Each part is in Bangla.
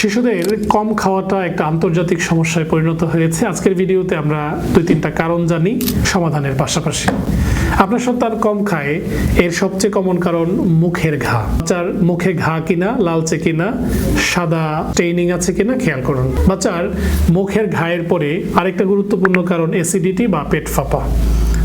শিশুদের কম খাওয়াটা একটা আন্তর্জাতিক সমস্যায় পরিণত হয়েছে। আজকের ভিডিওতে আমরা দুই তিনটা কারণ জানি, সমাধানের পাশাপাশি। আপনার সন্তান কম খায়, এর সবচেয়ে কমন কারণ মুখের ঘা। বাচ্চার মুখে ঘা কিনা, লালচে কিনা, সাদা ট্রেনিং আছে কিনা খেয়াল করুন। বাচ্চার মুখের ঘায়ের পরে আরেকটা গুরুত্বপূর্ণ কারণ অ্যাসিডিটি বা পেট ফাঁপা।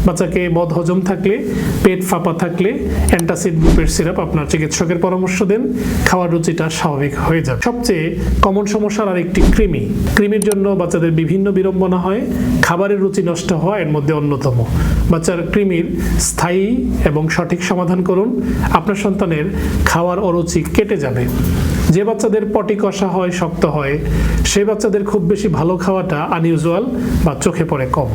বাচ্চাকে বদ হজম থাকলে, পেট ফাঁপা থাকলে অ্যান্টাসিড গ্রুপের সিরাপ আপনার চিকিৎসকের পরামর্শ দেন। খাওয়ার রুচিটা স্বাভাবিক হয়ে যাবে। সবচেয়ে কমন সমস্যার আরেকটি কৃমি। কৃমির জন্য বাচ্চাদের বিভিন্ন বিড়ম্বনা হয়। খাবারের রুচি নষ্ট হওয়া এর মধ্যে অন্যতম। বাচ্চার কৃমির স্থায়ী এবং সঠিক সমাধান করুন। আপনার সন্তানের খাওয়ার অরুচি কেটে যাবে। যে বাচ্চাদের পটি কষা হয়, শক্ত হয় সেই বাচ্চাদের খুব বেশি ভালো খাওয়াটা আনইউজুয়াল বা চোখে পড়ে কম।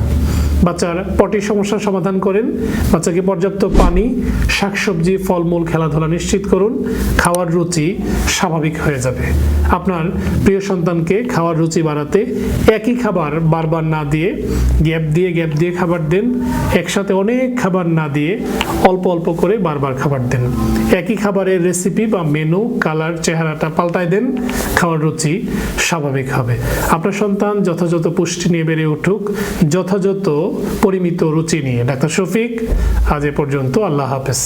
বাচ্চার পটির সমস্যার সমাধান করেন। বাচ্চাকে পর্যাপ্ত পানি, শাকসবজি, ফলমূল, খেলাধুলা নিশ্চিত করুন। খাওয়ার রুচি স্বাভাবিক হয়ে যাবে। আপনার প্রিয় সন্তানকে খাওয়ার রুচি বাড়াতে একই খাবার বারবার না দিয়ে গ্যাপ দিয়ে গ্যাপ দিয়ে খাবার দেন। একসাথে অনেক খাবার না দিয়ে অল্প অল্প করে বারবার খাবার দেন। একই খাবারের রেসিপি বা মেনু কালার চেহারাটা পাল্টায় দেন। খাওয়ার রুচি স্বাভাবিক হবে। আপনার সন্তান যথাযথ পুষ্টি নিয়ে বেড়ে উঠুক। যথাযথ পরিমিত রুচি নিয়ে। ডাক্তার শফিক আজ এ পর্যন্ত আল্লাহ হাফেজ।